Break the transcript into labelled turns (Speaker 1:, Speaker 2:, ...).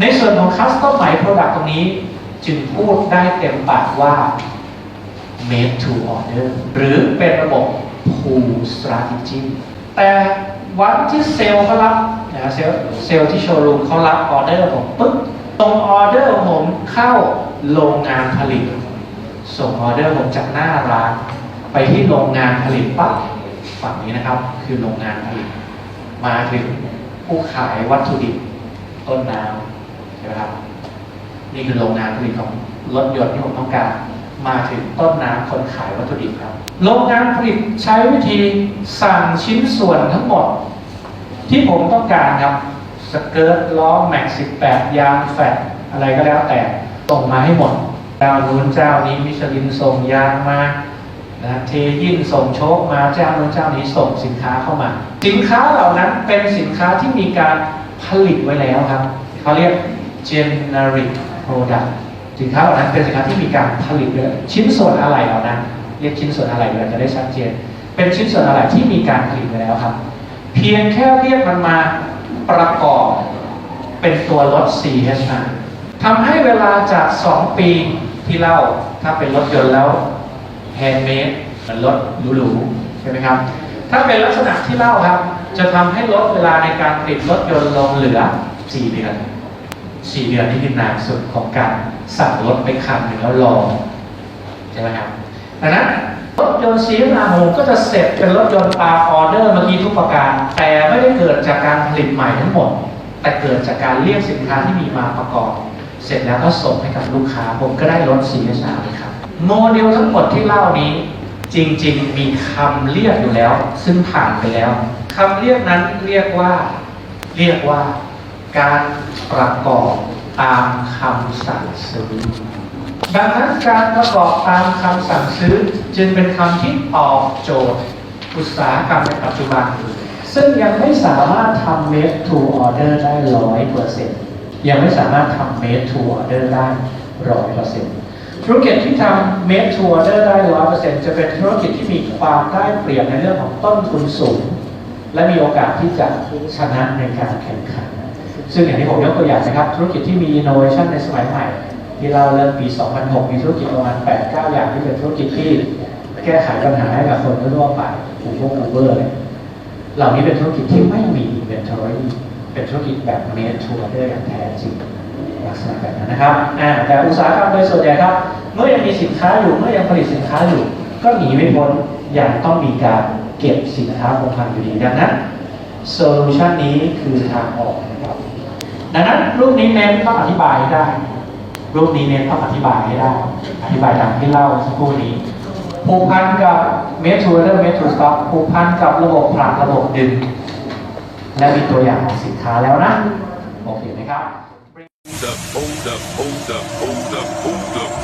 Speaker 1: ในส่วนของ custom หมาย product ตรงนี้จึงพูดได้เต็มปากว่า made to order หรือเป็นระบบ pull strategy แต่วันที่เซลล์เขารับนะเซลล์เซลล์ที่โชว์รูมเขารับออเดอร์ผมปุ๊บตรงออเดอร์ผมเข้าโรงงานผลิต ส่งออเดอร์ผมจากหน้าร้าน ไปที่โรงงานผลิตปั๊บฝั่งนี้นะครับ คือโรงงานผลิต มาถึงผู้ขายวัตถุดิบต้นน้ำ ช่ไหมครับนี่คือโรงงานผลิตของรถยนต์ที่ผมต้องการ มาถึงต้นน้ำคนขายวัตถุดิบครับ โรงงานผลิตใช้วิธีสั่งชิ้นส่วนทั้งหมด ที่ผมต้องการครับสเกิร์ตล้อแม็ก18ยางแฟตอะไรก็แล้วแต่ส่งมาให้หมดเจ้านู้นเจ้านี้มิชลินส่งยางมานะเทยินส่งโชคมาเจ้านู้นเจ้านี้ส่งสินค้าเข้ามา สินค้าเหล่านั้นเป็นสินค้าที่มีการผลิตไว้แล้วครับเขาเรียก generic product สินค้าเหล่านั้นเป็นสินค้าที่มีการผลิตไว้แล้วชิ้นส่วนอะไรเหล่านั้นเรียกชิ้นส่วนอะไรเราจะได้ชัดเจน เป็นชิ้นส่วนอะไรที่มีการผลิตไว้แล้วครับ เพียงแค่เรียกมันมาประกอบเป็นตัวรถ CHR ทำให้เวลาจาก 2 ปีที่เล่าถ้าเป็นรถยนต์แล้วแฮนด์เมดเหมือนรถหรูๆใช่ไหมครับ ถ้าเป็นลักษณะที่เล่าครับ จะทำให้ลดเวลาในการผลิตรถยนต์ลงเหลือ 4 เดือน 4เดือนนี่คือนานสุดของการสั่งรถไปคันหนึ่งแล้วรอใช่ไหมครับดังนั้นรถยนต์ซีนาโฮก็จะเสร็จเป็นรถยนต์ตามออเดอร์เมื่อกี้ทุกประการ แต่ไม่ได้เกิดจากการผลิตใหม่ทั้งหมด แต่เกิดจากการเรียกสินค้าที่มีมาประกอบ เสร็จแล้วก็ส่งให้กับลูกค้า ผมก็ได้รถ CSR เลยครับ โมเดลทั้งหมดที่เล่านี้ จริงๆ มีคำเรียกอยู่แล้ว ซึ่งผ่านไปแล้วคำเรียกนั้นเรียกว่า เรียกว่า การประกอบตามคำสั่งซื้อ ดังนั้นการประกอบตามคำสั่งซื้อจึงเป็นคำที่ตอบโจทย์อุตสาหกรรมในปัจจุบัน ซึ่งยังไม่สามารถทำ made to order ได้ร้อยเปอร์เซ็นต์ยังไม่สามารถทำ made to order ได้ร้อยเปอร์เซ็นต์ธุรกิจที่ทำ made to order ได้ร้อยเปอร์เซ็นต์จะเป็นธุรกิจที่มีความได้เปรียบในเรื่องของต้นทุนสูง และมีโอกาสที่จะชนะในการแข่งขัน ซึ่งอย่างที่ผมยกตัวอย่างนะครับ ธุรกิจที่มี innovation ในสมัยใหม่ ที่เราเริ่มปี 2006 มีธุรกิจประมาณ 8-9 อย่างที่เป็นธุรกิจที่แก้ไขปัญหาให้กับคนทั่วไปอูพวกอูเบอร์เลยเหล่านี้เป็นธุรกิจที่ไม่มี inventory เป็นธุรกิจแบบ made to order อย่างแท้จริงลักษณะแบบนั้นนะครับแต่อุตสาหกรรมโดยส่วนใหญ่ครับ เมื่อยังมีสินค้าอยู่ เมื่อยังผลิตสินค้าอยู่ ก็หนีไม่พ้นยังต้องมีการเก็บสินค้าคงคลังอยู่ดีดังนั้นโซลูชันนี้คือทางออกนะครับ ดังนั้นรูปนี้เน้นต้องอธิบายให้ได้ รูปนี้เน้นต้องอธิบายให้ได้ อธิบายตามที่เล่าสักครู่นี้ผูกพันกับเมทูเดอร์เมทูสต็อกผูกพันกับระบบผลักระบบดึง และมีตัวอย่างของสินค้าแล้วนะ โอเคไหมครับ
Speaker 2: hold up, hold up, hold up, hold up, hold up.